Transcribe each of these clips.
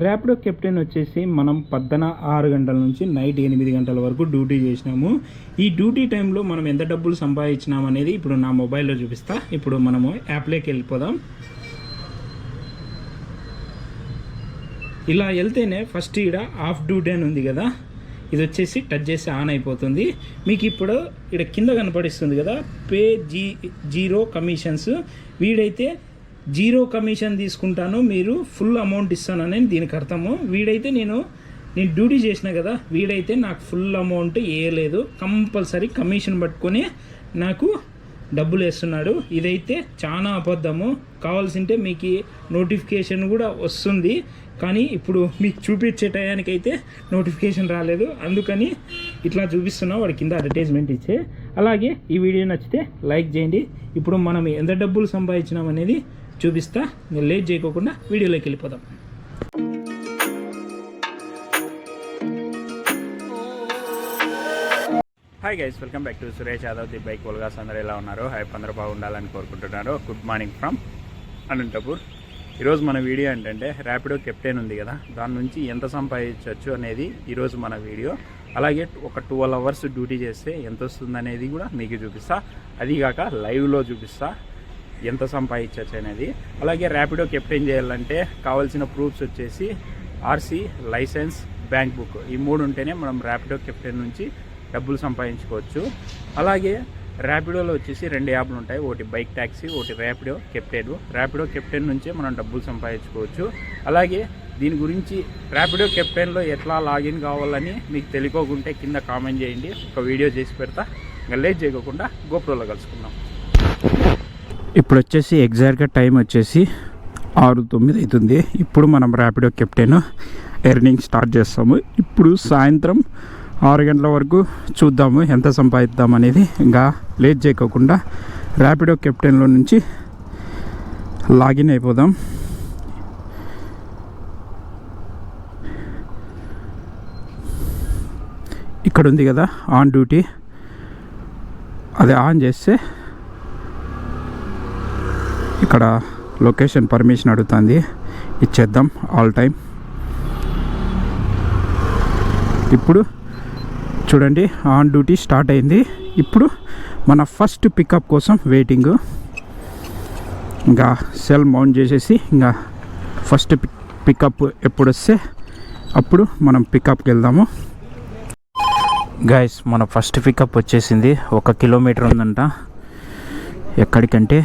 Rapido captain వచ్చేసి మనం పద్దన ఆరు గంటల నుంచి నైట్ ఎనిమిది గంటల వరకు డ్యూటీ చేసినాము. ఈ డ్యూటీ టైంలో మనం ఎంత డబ్బులు సంపాదించినాం అనేది ఇప్పుడు నా మొబైల్లో చూపిస్తా. ఇప్పుడు మనము యాప్లోకి వెళ్ళిపోదాం. ఇలా వెళ్తేనే ఫస్ట్ ఈడ ఆఫ్ డ్యూటీ అని ఉంది కదా ఇది వచ్చేసి టచ్ చేసి ఆన్ అయిపోతుంది. మీకు ఇప్పుడు ఇక్కడ కింద కనపడిస్తుంది కదా పే జీ జీరో కమిషన్స్. వీడైతే జీరో కమిషన్ తీసుకుంటాను మీరు ఫుల్ అమౌంట్ ఇస్తానని దీనికి అర్థము. వీడైతే నేను నేను డ్యూటీ చేసిన కదా వీడైతే నాకు ఫుల్ అమౌంట్ వేయలేదు కంపల్సరీ కమిషన్ పట్టుకొని నాకు డబ్బులు వేస్తున్నాడు. ఇదైతే చాలా అబద్ధము. కావాల్సింటే మీకు నోటిఫికేషన్ కూడా వస్తుంది. కానీ ఇప్పుడు మీకు చూపించే టయానికైతే నోటిఫికేషన్ రాలేదు. అందుకని ఇట్లా చూపిస్తున్నా వాడి కింద అడ్వర్టైజ్మెంట్ ఇచ్చే. అలాగే ఈ వీడియో నచ్చితే లైక్ చేయండి. ఇప్పుడు మనం ఎంత డబ్బులు సంపాదించినాం అనేది చూపిస్తా. నేను లేట్ చేయకోకుండా వీడియోలోకి వెళ్ళిపోదాం. Hi guys welcome back to Suresh Yadav the bike vlogs అందరూ ఎలా ఉన్నారు? హై అందరూ బాగుండాలని కోరుకుంటున్నారు. గుడ్ మార్నింగ్ ఫ్రమ్ అనంతపూర్ ఈరోజు మన వీడియో ఏంటంటే ర్యాపిడో కెప్టెన్ ఉంది కదా. దాని నుంచి ఎంత సంపాదించవచ్చు అనేది ఈరోజు మన వీడియో. అలాగే ఒక ట్వెల్వ్ అవర్స్ డ్యూటీ చేస్తే ఎంత వస్తుంది అనేది కూడా మీకు చూపిస్తా. అదిగాక లైవ్లో చూపిస్తా. ఎంత సంపాదించవచ్చు అనేది. అలాగే ర్యాపిడో కెప్టెన్ చేయాలంటే కావాల్సిన ప్రూఫ్స్ వచ్చేసి ఆర్సీ లైసెన్స్ బ్యాంక్ బుక్. ఈ మూడు ఉంటేనే మనం ర్యాపిడో కెప్టెన్ నుంచి డబ్బులు సంపాదించుకోవచ్చు. అలాగే ర్యాపిడోలో వచ్చేసి రెండు యాప్లు ఉంటాయి. ఒకటి బైక్ ట్యాక్సీ ఒకటి ర్యాపిడో కెప్టెన్ ర్యాపిడో కెప్టెన్ నుంచే మనం డబ్బులు సంపాదించుకోవచ్చు. అలాగే దీని గురించి ర్యాపిడో కెప్టెన్లో ఎట్లా లాగిన్ కావాలని మీకు తెలియకోకుంటే కింద కామెంట్ చేయండి. ఒక వీడియో చేసి పెడతా. ఇంకా లేట్ చేయకుండా గోప్రోలో కలుసుకుందాం. ఇప్పుడు వచ్చేసి ఎగ్జాక్ట్గా టైం వచ్చేసి ఆరు తొమ్మిది అవుతుంది ఇప్పుడు మనం ర్యాపిడో కెప్టెన్ ఎర్నింగ్ స్టార్ట్ చేస్తాము. ఇప్పుడు సాయంత్రం ఆరు గంటల వరకు చూద్దాము ఎంత సంపాదిద్దాం అనేది. ఇంకా లేట్ చేయకోకుండా ర్యాపిడో కెప్టెన్లో నుంచి లాగిన్ అయిపోదాం. ఇక్కడ ఉంది కదా ఆన్ డ్యూటీ. అది ఆన్ చేస్తే ఇక్కడ లొకేషన్ పర్మిషన్ అడుగుతుంది. ఇచ్చేద్దాం ఆల్ టైం ఇప్పుడు చూడండి ఆన్ డ్యూటీ స్టార్ట్ అయింది. ఇప్పుడు మన ఫస్ట్ పికప్ కోసం వెయిటింగ్ ఇంకా సెల్ మౌంట్ చేసేసి ఇంకా ఫస్ట్ పికప్ ఎప్పుడు వస్తే అప్పుడు మనం పికప్కి వెళ్దాము. గైస్ మన ఫస్ట్ పికప్ వచ్చేసింది. ఒక కిలోమీటర్ ఉందంట. ఎక్కడికంటే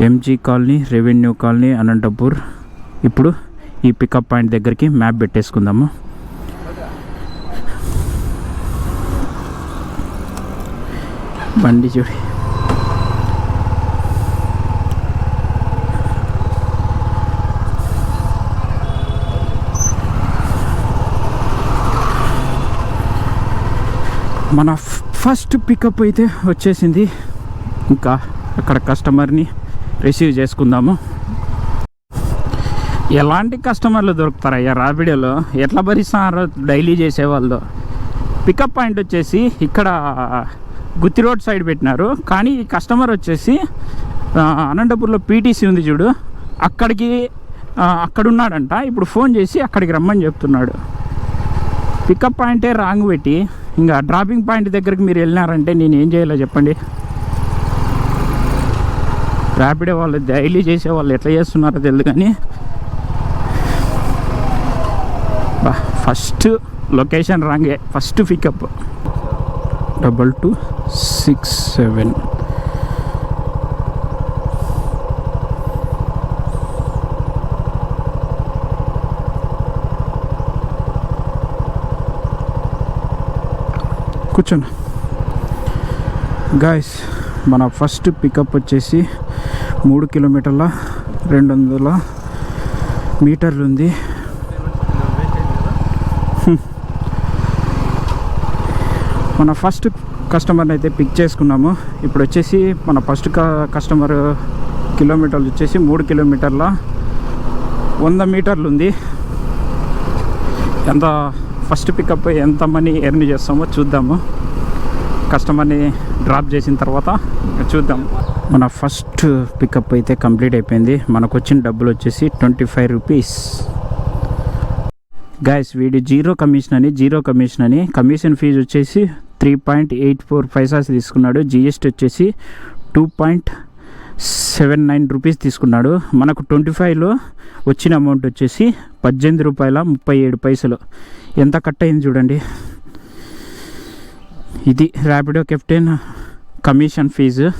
MG colony revenue colony Anantapur. ఇప్పుడు ఈ పికప్ పాయింట్ దగ్గరికి మ్యాప్ పెట్టేసుకుందాము. బండి చూడి. మన ఫస్ట్ పికప్ అయితే వచ్చేసింది. ఇంకా అక్కడ కస్టమర్ని రిసీవ్ చేసుకుందాము. ఎలాంటి కస్టమర్లు దొరుకుతారయ్యా రాపిడోలో ఎట్లా భరిస్తున్నారు డైలీ చేసేవాళ్ళు. పికప్ పాయింట్ వచ్చేసి ఇక్కడ గుత్తి రోడ్ సైడ్ పెట్టినారు. కానీ ఈ కస్టమర్ వచ్చేసి అనంతపూర్లో పీటీసీ ఉంది చూడు. అక్కడికి అక్కడున్నాడంట. ఇప్పుడు ఫోన్ చేసి అక్కడికి రమ్మని చెప్తున్నాడు. పికప్ పాయింటే రాంగ్ పెట్టి ఇంకా డ్రాపింగ్ పాయింట్ దగ్గరికి మీరు వెళ్ళినారంటే నేను ఏం చేయాలో చెప్పండి. ర్యాపిడ్ వాళ్ళు డైలీ చేసే వాళ్ళు ఎట్లా చేస్తున్నారో తెలియదు కానీ. First location రాంగే first pickup. Double two six seven. కూర్చోండి. గాయస్ మన ఫస్ట్ పికప్ వచ్చేసి మూడు కిలోమీటర్ల రెండు వందల మీటర్లు ఉంది. మన ఫస్ట్ కస్టమర్ని అయితే పిక్ చేసుకున్నాము. ఇప్పుడు వచ్చేసి మన ఫస్ట్ కస్టమర్ కిలోమీటర్లు వచ్చేసి మూడు కిలోమీటర్ల వంద మీటర్లు ఉంది. ఎంత ఫస్ట్ పికప్ ఎంత మనీ ఎర్న్ చేస్తామో చూద్దాము. కస్టమర్ని డ్రాప్ చేసిన తర్వాత చూద్దాం. మన ఫస్ట్ పికప్ అయితే కంప్లీట్ అయిపోయింది. మనకు వచ్చిన డబ్బులు వచ్చేసి ట్వంటీ ఫైవ్ రూపీస్. గాయస్ వీడి జీరో కమిషన్ అని జీరో కమిషన్ అని. కమిషన్ ఫీజు వచ్చేసి three point eight four paisas తీసుకున్నాడు. జిఎస్టీ వచ్చేసి two point seven nine rupees తీసుకున్నాడు. మనకు ట్వంటీ ఫైవ్లో వచ్చిన అమౌంట్ వచ్చేసి పద్దెనిమిది రూపాయల ముప్పై ఏడు పైసలు. ఎంత కట్ అయింది చూడండి. ఇది ర్యాపిడో కెప్టెన్ కమిషన్ ఫీజు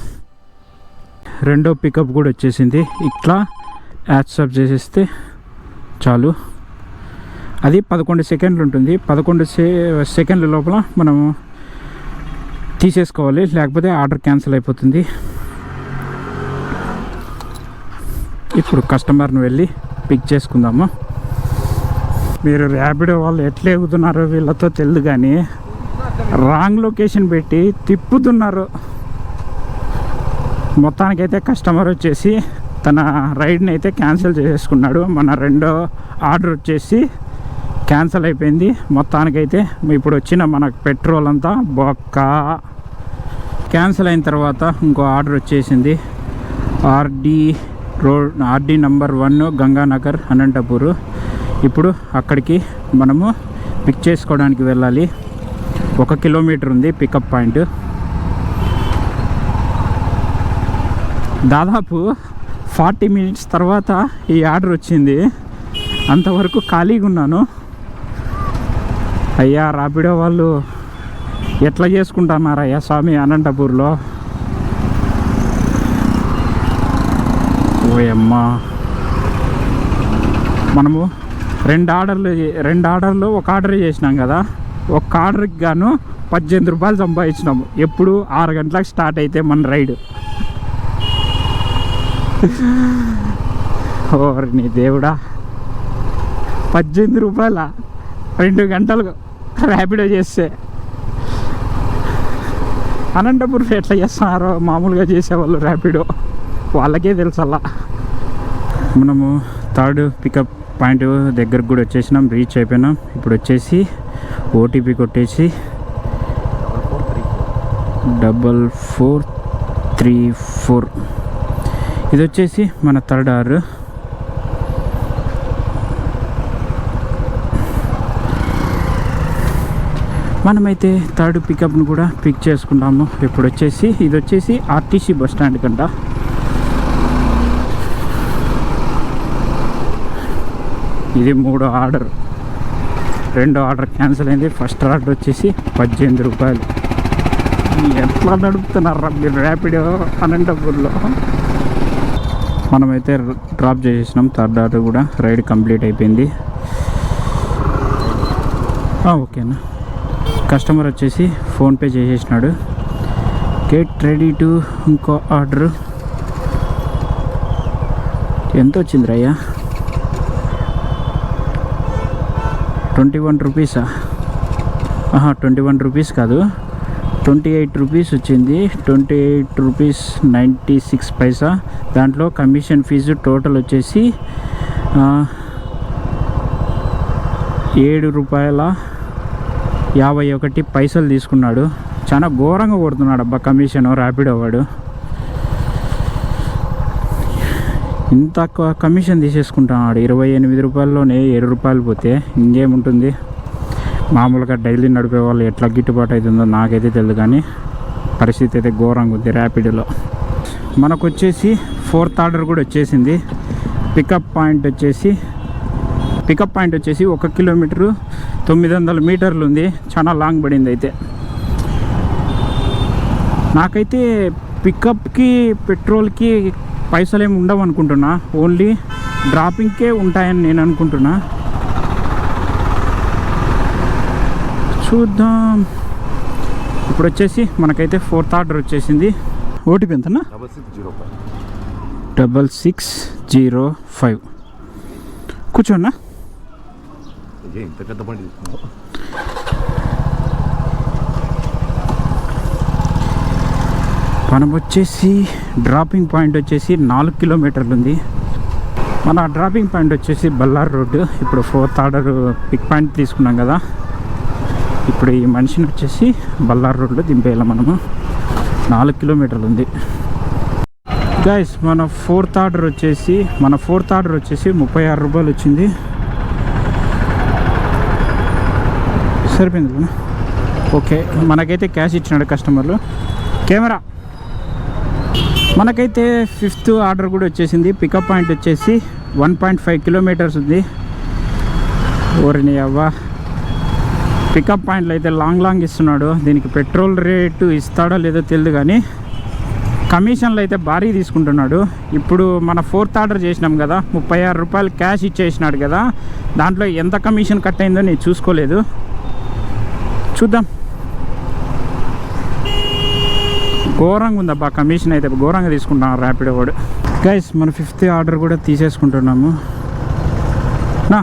రెండో పికప్ కూడా వచ్చేసింది. ఇట్లా యాడ్సప్ చేసేస్తే చాలు. అది పదకొండు సెకండ్లు ఉంటుంది. పదకొండు సె సెకండ్ల లోపల మనము తీసేసుకోవాలి. లేకపోతే ఆర్డర్ క్యాన్సిల్ అయిపోతుంది. ఇప్పుడు కస్టమర్ని వెళ్ళి పిక్ చేసుకుందాము. మీరు ర్యాపిడో వాళ్ళు ఎట్లా ఎగుతున్నారో వీళ్ళతో తెలియదు కానీ రాంగ్ లొకేషన్ పెట్టి తిప్పుతున్నారు. మొత్తానికైతే కస్టమర్ వచ్చేసి తన రైడ్ని అయితే క్యాన్సిల్ చేసేసుకున్నాడు. మన రెండో ఆర్డర్ వచ్చేసి క్యాన్సిల్ అయిపోయింది. మొత్తానికైతే ఇప్పుడు వచ్చిన మనకు పెట్రోల్ అంతా బొక్క. క్యాన్సిల్ అయిన తర్వాత ఇంకో ఆర్డర్ వచ్చేసింది. RD road RD number one Ganganagar Anantapur. ఇప్పుడు అక్కడికి మనము పిక్ చేసుకోవడానికి వెళ్ళాలి. ఒక కిలోమీటర్ ఉంది పికప్ పాయింట్. దాదాపు ఫార్టీ మినిట్స్ తర్వాత ఈ ఆర్డర్ వచ్చింది. అంతవరకు ఖాళీగా ఉన్నాను. అయ్యా రాపిడో వాళ్ళు ఎట్లా చేసుకుంటున్నారయ్యా స్వామి అనంతపూర్లో? ఓయమ్మా. మనము రెండు ఆర్డర్లు రెండు ఆర్డర్లు ఒక ఆర్డర్ చేసినాం కదా. ఒక ఆర్డర్కి గాను పద్దెనిమిది రూపాయలు సంపాదించినాము. ఎప్పుడు ఆరు గంటలకు స్టార్ట్ అయితే మన రైడ్. ఓరి నీ దేవుడా. పద్దెనిమిది రూపాయల రెండు గంటలు ర్యాపిడో చేస్తే. అనంతపురం ఎట్లా చేస్తున్నారో మామూలుగా చేసేవాళ్ళు ర్యాపిడో. వాళ్ళకే తెలుసల్లా. మనము థర్డ్ పికప్ పాయింట్ దగ్గరకు కూడా వచ్చేసినాం రీచ్ అయిపోయినాం. ఇప్పుడు వచ్చేసి ఓటీపీ కొట్టేసి డబల్ ఫోర్ త్రీ ఫోర్. ఇది వచ్చేసి మన థర్డ్ ఆర్. మనమైతే థర్డ్ పికప్ను కూడా పిక్ చేసుకుంటాము. ఇప్పుడు వచ్చేసి ఇది వచ్చేసి ఆర్టీసీ బస్ స్టాండ్ కంట. ఇది మూడో ఆర్డర్. రెండో ఆర్డర్ క్యాన్సిల్ అయింది. ఫస్ట్ ఆర్డర్ వచ్చేసి పద్దెనిమిది రూపాయలు. ఎట్లా నడుపుతున్నారా మీరు ర్యాపిడో అనంతపూర్లో? మనమైతే డ్రాప్ చేసేసినాం. థర్డ్ ఆర్డర్ కూడా రైడ్ కంప్లీట్ అయిపోయింది. ఓకేనా. కస్టమర్ వచ్చేసి ఫోన్పే చేసేసినాడు. గెట్ రెడీ టు ఇంకో ఆర్డర్. ఎంత వచ్చింది రయ్యా ట్వంటీ వన్ రూపీసా? ఆహా ట్వంటీ వన్ రూపీస్ కాదు. ట్వంటీ ఎయిట్ రూపీస్ వచ్చింది. Twenty eight rupees ninety six paisa. దాంట్లో కమిషన్ ఫీజు టోటల్ వచ్చేసి ఏడు రూపాయల యాభై ఒకటి పైసలు తీసుకున్నాడు. చాలా ఘోరంగా కొడుతున్నాడు అబ్బా కమిషన్ ర్యాపిడో వాడు. ఇంత క- కమిషన్ తీసేసుకుంటున్నాడు ఇరవై ఎనిమిది రూపాయల్లోనే ఏడు రూపాయలు పోతే ఇంకేముంటుంది? మామూలుగా డైలీ నడిపే వాళ్ళు ఎట్లా గిట్టుబాటు అవుతుందో నాకైతే తెలియదు కానీ పరిస్థితి అయితే ఘోరంగా ఉంది ర్యాపిడ్లో. మనకు వచ్చేసి ఫోర్త్ ఆర్డర్ కూడా వచ్చేసింది. పికప్ పాయింట్ వచ్చేసి పికప్ పాయింట్ వచ్చేసి ఒక కిలోమీటరు తొమ్మిది వందల మీటర్లు ఉంది. చాలా లాంగ్ పడింది అయితే. నాకైతే పికప్కి పెట్రోల్కి పైసలు ఏమి ఉండవు అనుకుంటున్నా. ఓన్లీ డ్రాపింగ్కే ఉంటాయని నేను అనుకుంటున్నా. చూద్దాం. ఇప్పుడు వచ్చేసి మనకైతే ఫోర్త్ ఆర్డర్ వచ్చేసింది. ఓటీపీ ఎంతనా double six zero five double six zero five కూర్చోన్నా ఇదే ఇంత పెద్ద బండి తీసుకున్నావు మనం వచ్చేసి డ్రాపింగ్ పాయింట్ వచ్చేసి నాలుగు కిలోమీటర్లు ఉంది. మన డ్రాపింగ్ పాయింట్ వచ్చేసి బల్లార్ రోడ్డు. ఇప్పుడు ఫోర్త్ ఆర్డర్ పిక్ పాయింట్ తీసుకున్నాం కదా. ఇప్పుడు ఈ మనిషిని వచ్చేసి బల్లార్ రోడ్లో దింపేయాలి మనము. నాలుగు కిలోమీటర్లు ఉంది. గైస్ మన ఫోర్త్ ఆర్డర్ వచ్చేసి మన ఫోర్త్ ఆర్డర్ వచ్చేసి ముప్పై ఆరు రూపాయలు వచ్చింది. సరిపోయింది ఓకే మనకైతే క్యాష్ ఇచ్చినాడు కస్టమర్లు కెమెరా మనకైతే ఫిఫ్త్ ఆర్డర్ కూడా వచ్చేసింది. పికప్ పాయింట్ వచ్చేసి వన్ పాయింట్ ఫైవ్ కిలోమీటర్స్ ఉంది. ఓరిని అవ్వా. పికప్ పాయింట్లు అయితే లాంగ్ లాంగ్ ఇస్తున్నాడు. దీనికి పెట్రోల్ రేటు ఇస్తాడో లేదో తెలియదు కానీ కమిషన్లు అయితే భారీ తీసుకుంటున్నాడు. ఇప్పుడు మన ఫోర్త్ ఆర్డర్ చేసినాం కదా ముప్పై ఆరు రూపాయలు క్యాష్ ఇచ్చేసినాడు కదా దాంట్లో ఎంత కమిషన్ కట్ అయిందో నేను చూసుకోలేదు. చూద్దాం. ఘోరంగా ఉందబ్బా కమిషన్ అయితే ఘోరంగా తీసుకుంటున్నాం ర్యాపిడో వాడు గైస్ మన ఫిఫ్త్ ఆర్డర్ కూడా తీసేసుకుంటున్నాము. నా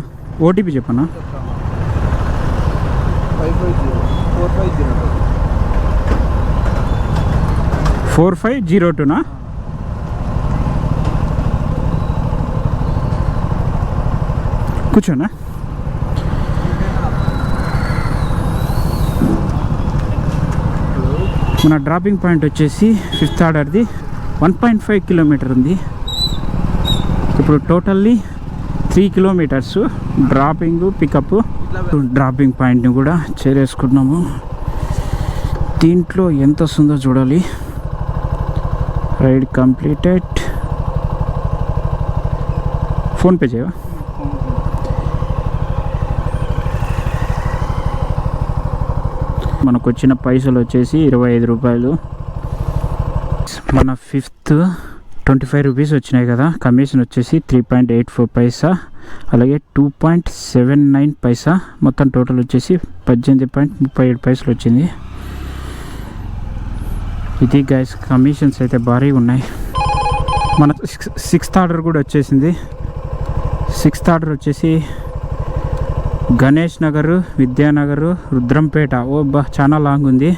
ఓటీపీ చెప్పనా five five zero four five zero four five zero టూనా కూర్చోనా? మన డ్రాపింగ్ పాయింట్ వచ్చేసి ఫిఫ్త్ ఆర్డర్ది వన్ పాయింట్ ఫైవ్ కిలోమీటర్ ఉంది. ఇప్పుడు totally three kilometers dropping pickup dropping పాయింట్ని కూడా చేరేసుకున్నాము. దీంట్లో ఎంత వస్తుందో చూడాలి. రైడ్ కంప్లీటెడ్ ఫోన్పే చేయవా? మనకు వచ్చిన పైసలు వచ్చేసి ఇరవై ఐదు రూపాయలు. మన ఫిఫ్త్ ట్వంటీ ఫైవ్ రూపీస్ వచ్చినాయి కదా కమిషన్ వచ్చేసి three point eight four paisa అలాగే two point seven nine paisa మొత్తం టోటల్ వచ్చేసి పద్దెనిమిది పాయింట్ ముప్పై ఏడు పైసలు వచ్చింది ఇది గైస్ కమిషన్స్ అయితే భారీగా ఉన్నాయి. మన సిక్స్త్ ఆర్డర్ కూడా వచ్చేసింది. సిక్స్త్ ఆర్డర్ వచ్చేసి గణేష్ నగర్ విద్యానగర్ రుద్రంపేట. ఓ బా చాలా లాంగ్ ఉంది.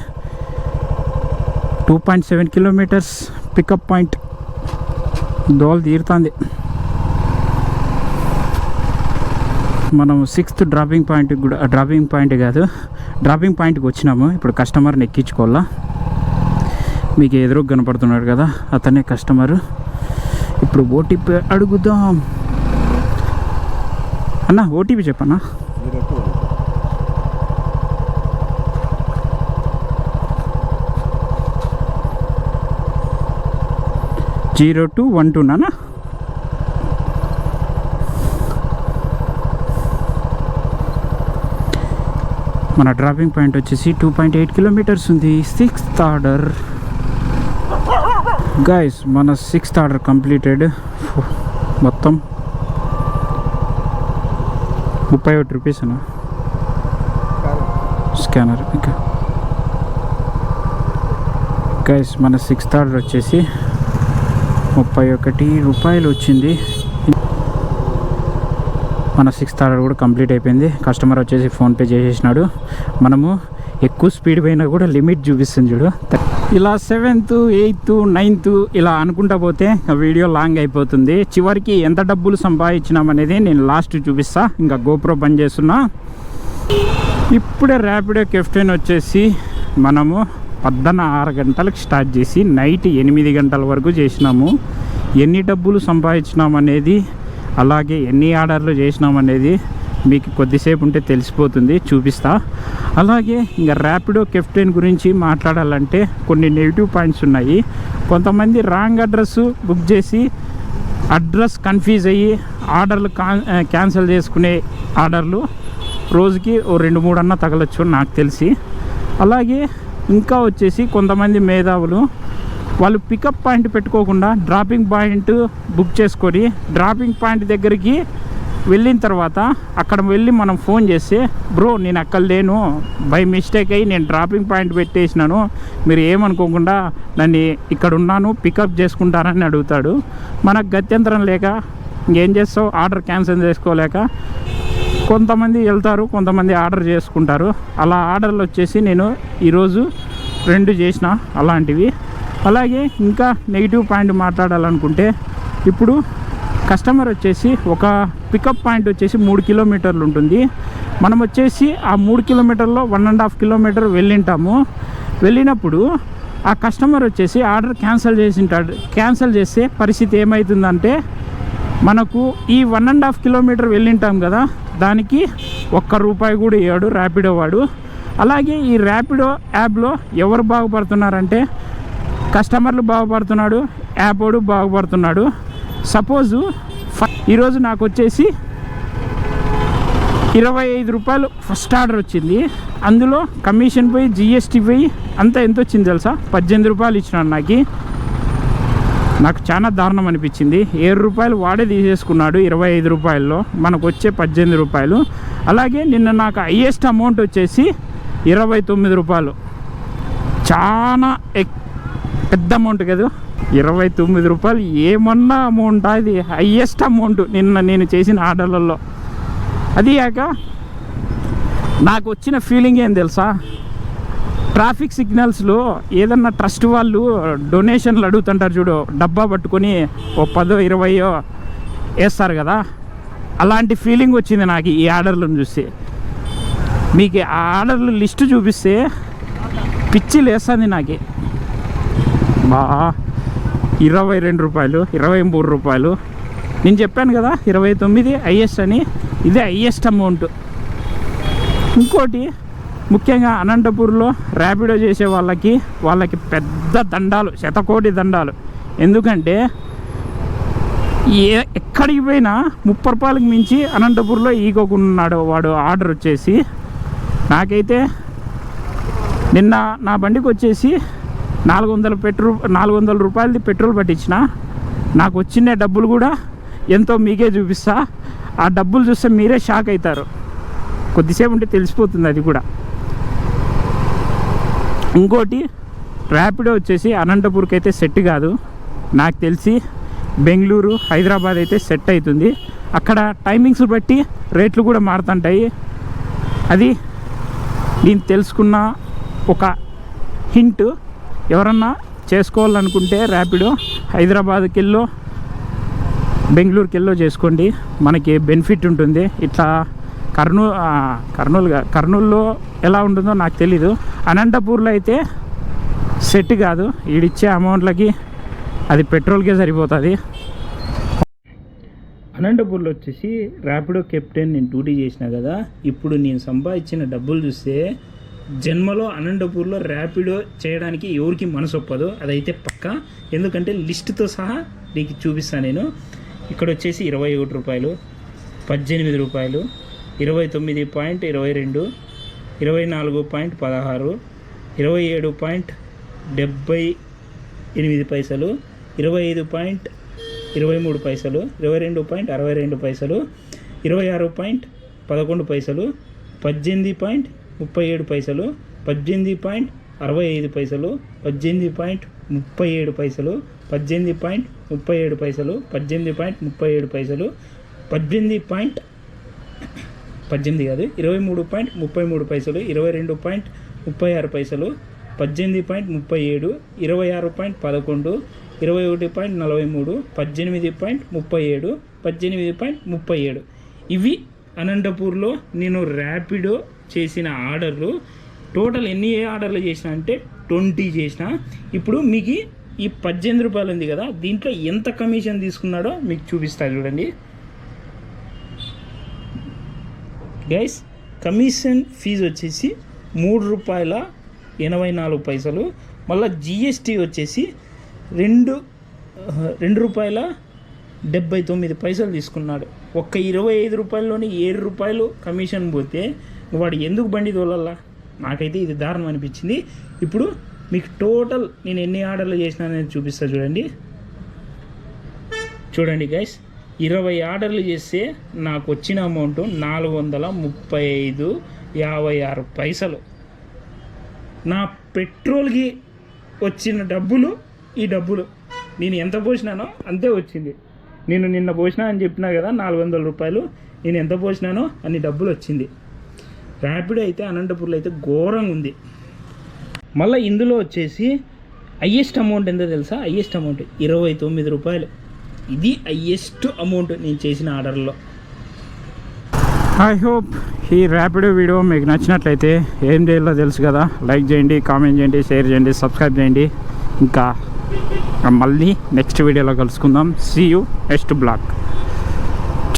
Two point seven kilometers pickup point దోలు తీరుతుంది. మనం సిక్స్త్ డ్రాపింగ్ పాయింట్ కూడా డ్రాపింగ్ పాయింట్ కాదు డ్రాపింగ్ పాయింట్కి వచ్చినాము. ఇప్పుడు కస్టమర్ని ఎక్కించుకోవాలా? మీకు ఎదురు కనపడుతున్నాడు కదా అతనే కస్టమర్. ఇప్పుడు ఓటీపీ అడుగుదాం. అన్న ఓటీపీ చెప్పన్నా జీరో టూ వన్ టూ నానా మన డ్రాపింగ్ పాయింట్ వచ్చేసి టూ పాయింట్ ఎయిట్ కిలోమీటర్స్ ఉంది. సిక్స్త్ ఆర్డర్ గాయస్ మన సిక్స్త్ ఆర్డర్ కంప్లీటెడ్ మొత్తం ముప్పై ఒకటి రూపీస్ అన్న. స్కానర్ ఇంకా. గైస్ మన సిక్స్త్ ఆర్డర్ వచ్చేసి ముప్పై ఒకటి రూపాయలు వచ్చింది. మన సిక్స్త్ ఆర్డర్ కూడా కంప్లీట్ అయిపోయింది. కస్టమర్ వచ్చేసి ఫోన్పే చేసేసినాడు. మనము ఎక్కువ స్పీడ్ పోయినా కూడా లిమిట్ చూపిస్తుంది చూడు. ఇలా సెవెంత్ ఎయిత్ నైన్త్ ఇలా అనుకుంటా పోతే వీడియో లాంగ్ అయిపోతుంది. చివరికి ఎంత డబ్బులు సంపాదించినామనేది నేను లాస్ట్ చూపిస్తా. ఇంకా గోప్రో పని చేస్తున్నా. ఇప్పుడే ర్యాపిడో కెఫ్టెన్ వచ్చేసి మనము పొద్దున్న ఆరు గంటలకు స్టార్ట్ చేసి నైట్ ఎనిమిది గంటల వరకు చేసినాము. ఎన్ని డబ్బులు సంపాదించినాం అనేది అలాగే ఎన్ని ఆర్డర్లు చేసినాం అనేది మీకు కొద్దిసేపు ఉంటే తెలిసిపోతుంది చూపిస్తా. అలాగే ఇంకా ర్యాపిడో కెఫ్టెన్ గురించి మాట్లాడాలంటే కొన్ని నెగిటివ్ పాయింట్స్ ఉన్నాయి. కొంతమంది రాంగ్ అడ్రస్ బుక్ చేసి అడ్రస్ కన్ఫ్యూజ్ అయ్యి ఆర్డర్లు క్యాన్సిల్ చేసుకునే ఆర్డర్లు రోజుకి ఓ రెండు మూడు అన్న తగలొచ్చు నాకు తెలిసి. అలాగే ఇంకా వచ్చేసి కొంతమంది మేధావులు వాళ్ళు పికప్ పాయింట్ పెట్టుకోకుండా డ్రాపింగ్ పాయింట్ బుక్ చేసుకొని డ్రాపింగ్ పాయింట్ దగ్గరికి వెళ్ళిన తర్వాత అక్కడ వెళ్ళి మనం ఫోన్ చేస్తే బ్రో నేను అక్కడ లేను. బై మిస్టేక్ అయ్యి నేను డ్రాపింగ్ పాయింట్ పెట్టేసినాను. మీరు ఏమనుకోకుండా నన్ను ఇక్కడ ఉన్నాను పికప్ చేసుకుంటారని అడుగుతాడు. మనకు గత్యంతరం లేక ఇంకేం చేస్తావు? ఆర్డర్ క్యాన్సిల్ చేసుకోలేక కొంతమంది వెళ్తారు కొంతమంది ఆర్డర్ చేసుకుంటారు. అలా ఆర్డర్లు వచ్చేసి నేను ఈరోజు రెండు చేసిన అలాంటివి. అలాగే ఇంకా నెగిటివ్ పాయింట్ మాట్లాడాలనుకుంటే ఇప్పుడు కస్టమర్ వచ్చేసి ఒక పికప్ పాయింట్ వచ్చేసి మూడు కిలోమీటర్లు ఉంటుంది. మనం వచ్చేసి ఆ మూడు కిలోమీటర్లో వన్ అండ్ హాఫ్ కిలోమీటర్ వెళ్ళింటాము. వెళ్ళినప్పుడు ఆ కస్టమర్ వచ్చేసి ఆర్డర్ క్యాన్సిల్ చేసింటాడు. క్యాన్సిల్ చేస్తే పరిస్థితి ఏమవుతుందంటే మనకు ఈ వన్ అండ్ హాఫ్ కిలోమీటర్ వెళ్ళింటాం కదా దానికి ఒక్క రూపాయి కూడా ఇవ్వడు ర్యాపిడో వాడు. అలాగే ఈ ర్యాపిడో యాప్లో ఎవరు బాగుపడుతున్నారంటే కస్టమర్లు బాగుపడుతున్నాడు యాప్ వాడు బాగుపడుతున్నాడు. సపోజు ఫ- ఈరోజు నాకు వచ్చేసి ఇరవై ఐదు రూపాయలు ఫస్ట్ ఆర్డర్ వచ్చింది. అందులో కమిషన్ పోయి జిఎస్టీ పోయి అంతా ఎంత వచ్చింది తెలుసా? పద్దెనిమిది రూపాయలు ఇచ్చినాడు నాకు. నాకు చాలా దారుణం అనిపించింది. ఏడు రూపాయలు వాడే తీసేసుకున్నాడు ఇరవై ఐదు రూపాయల్లో. మనకు వచ్చే పద్దెనిమిది రూపాయలు. అలాగే నిన్న నాకు హయ్యెస్ట్ అమౌంట్ వచ్చేసి ఇరవై తొమ్మిది రూపాయలు. చాలా ఎక్- పెద్ద అమౌంట్ కదా. ఇరవై తొమ్మిది రూపాయలు ఏమన్నా అమౌంట్ అది హయ్యెస్ట్ అమౌంట్ నిన్న నేను చేసిన ఆర్డర్లలో. అది కాక నాకు వచ్చిన ఫీలింగ్ ఏం తెలుసా? ట్రాఫిక్ సిగ్నల్స్లో ఏదన్నా ట్రస్ట్ వాళ్ళు డొనేషన్లు అడుగుతుంటారు చూడు డబ్బా పట్టుకొని ఓ పదో ఇరవయో వేస్తారు కదా. అలాంటి ఫీలింగ్ వచ్చింది నాకు ఈ ఆర్డర్లను చూసి మీకు ఆ ఆర్డర్లు లిస్ట్ చూపిస్తే పిచ్చి లేస్తుంది నాకు. బా ఇరవై రెండు రూపాయలు ఇరవై మూడు రూపాయలు. నేను చెప్పాను కదా ఇరవై తొమ్మిది హైయెస్ట్ అని ఇదే హైయెస్ట్ అమౌంట్. ఇంకోటి ముఖ్యంగా అనంతపూర్లో ర్యాపిడో చేసే వాళ్ళకి వాళ్ళకి పెద్ద దండాలు శతకోటి దండాలు. ఎందుకంటే ఏ ఎక్కడికి పోయినా ముప్పై రూపాయలకు మించి అనంతపూర్లో ఈగోకున్నాడు వాడు ఆర్డర్ వచ్చేసి. నాకైతే నిన్న నా బండికి వచ్చేసి నాలుగు వందల పెట్రోల్ నాలుగు వందల రూపాయలది పెట్రోల్ పట్టించిన. నాకు వచ్చిన డబ్బులు కూడా ఎంతో మీకే చూపిస్తా. ఆ డబ్బులు చూస్తే మీరే షాక్ అవుతారు. కొద్దిసేపు ఉంటే తెలిసిపోతుంది అది కూడా. ఇంకోటి ర్యాపిడో వచ్చేసి అనంతపూర్కి అయితే సెట్ కాదు. నాకు తెలిసి బెంగళూరు హైదరాబాద్ అయితే సెట్ అవుతుంది అక్కడ టైమింగ్స్ బట్టి రేట్లు కూడా మారుతుంటాయి. అది నేను తెలుసుకున్న ఒక హింట్. ఎవరన్నా చేసుకోవాలనుకుంటే ర్యాపిడో హైదరాబాద్కి వెళ్ళో బెంగళూరుకి వెళ్ళో చేసుకోండి. మనకి బెనిఫిట్ ఉంటుంది. ఇట్లా కర్నూలు కర్నూలు కర్నూలులో ఎలా ఉంటుందో నాకు తెలీదు. అనంతపూర్లో అయితే సెట్ కాదు. ఈడిచ్చే అమౌంట్లకి అది పెట్రోల్కే సరిపోతుంది. అనంతపూర్లో వచ్చేసి ర్యాపిడో కెప్టెన్ నేను డ్యూటీ చేసిన కదా ఇప్పుడు నేను సంపాదించిన డబ్బులు చూస్తే జన్మలో అనంతపూర్లో ర్యాపిడో చేయడానికి ఎవరికి మనసు ఒప్పదు. అదైతే పక్క. ఎందుకంటే లిస్టుతో సహా నీకు చూపిస్తాను నేను. ఇక్కడ వచ్చేసి ఇరవై ఒకటి రూపాయలు పద్దెనిమిది రూపాయలు ఇరవై తొమ్మిది పాయింట్ ఇరవై రెండు ఇరవై నాలుగు పాయింట్ పదహారు ఇరవై ఏడు పాయింట్ డెబ్బై ఎనిమిది పైసలు ఇరవై ఐదు పాయింట్ ఇరవై మూడు పైసలు ఇరవై రెండు పాయింట్ అరవై రెండు పైసలు ఇరవై ఆరు పాయింట్ పదకొండు పైసలు పద్దెనిమిది పాయింట్ ముప్పై ఏడు పైసలు పద్దెనిమిది పాయింట్ అరవై ఐదు పైసలు పద్దెనిమిది పాయింట్ ముప్పై ఏడు పైసలు పద్దెనిమిది పాయింట్ ముప్పై ఏడు పైసలు పద్దెనిమిది పాయింట్ ముప్పై ఏడు పైసలు పద్దెనిమిది పాయింట్ పద్దెనిమిది కాదు ఇరవై మూడు పాయింట్ ముప్పై మూడు పైసలు ఇరవై రెండు పాయింట్ ముప్పై ఆరు పైసలు పద్దెనిమిది పాయింట్ ముప్పై ఏడు ఇరవై ఆరు పాయింట్ పదకొండు ఇరవై ఒకటి పాయింట్ నలభై మూడు పద్దెనిమిది పాయింట్ ముప్పై ఏడు పద్దెనిమిది పాయింట్ ముప్పై ఏడు. ఇవి అనంతపూర్లో నేను ర్యాపిడో చేసిన ఆర్డర్లు. టోటల్ ఎన్ని ఏ ఆర్డర్లు చేసిన అంటే ట్వంటీ చేసిన. ఇప్పుడు మీకు ఈ పద్దెనిమిది రూపాయలు ఉంది కదా దీంట్లో ఎంత కమిషన్ తీసుకున్నాడో మీకు చూపిస్తాను చూడండి. గైస్ కమిషన్ ఫీజు వచ్చేసి మూడు రూపాయల ఎనభై నాలుగు పైసలు. మళ్ళీ జిఎస్టీ వచ్చేసి రెండు రెండు రూపాయల డెబ్బై తొమ్మిది పైసలు తీసుకున్నాడు. ఒక్క ఇరవై ఐదు రూపాయల్లోనే ఏడు రూపాయలు కమిషన్ పోతే వాడు ఎందుకు బండి తోలల్లా నాకైతే ఇది దారుణం అనిపించింది. ఇప్పుడు మీకు టోటల్ నేను ఎన్ని ఆర్డర్లు చేసినా అనేది చూపిస్తా చూడండి. చూడండి గైస్ ఇరవై ఆర్డర్లు చేస్తే నాకు వచ్చిన అమౌంట్ నాలుగు వందల ముప్పై ఐదు యాభై ఆరు పైసలు. నా పెట్రోల్కి వచ్చిన డబ్బులు ఈ డబ్బులు నేను ఎంత పోసినానో అంతే వచ్చింది. నేను నిన్న పోసినా అని చెప్పినా కదా నాలుగు వందల రూపాయలు నేను ఎంత పోసినానో అన్ని డబ్బులు వచ్చింది. ర్యాపిడ్ అయితే అనంతపూర్లో అయితే ఘోరంగా ఉంది. మళ్ళీ ఇందులో వచ్చేసి హయ్యెస్ట్ అమౌంట్ ఎంత తెలుసా? హయ్యెస్ట్ అమౌంట్ ఇరవై తొమ్మిది రూపాయలు. ఇది హయ్యెస్ట్ అమౌంట్ నేను చేసిన ఆర్డర్లో. ఐ హోప్ ఈ ర్యాపిడో వీడియో మీకు నచ్చినట్లయితే ఏం చేయాలో తెలుసు కదా. లైక్ చేయండి కామెంట్ చేయండి షేర్ చేయండి సబ్స్క్రైబ్ చేయండి. ఇంకా మళ్ళీ నెక్స్ట్ వీడియోలో కలుసుకుందాం. See you next blog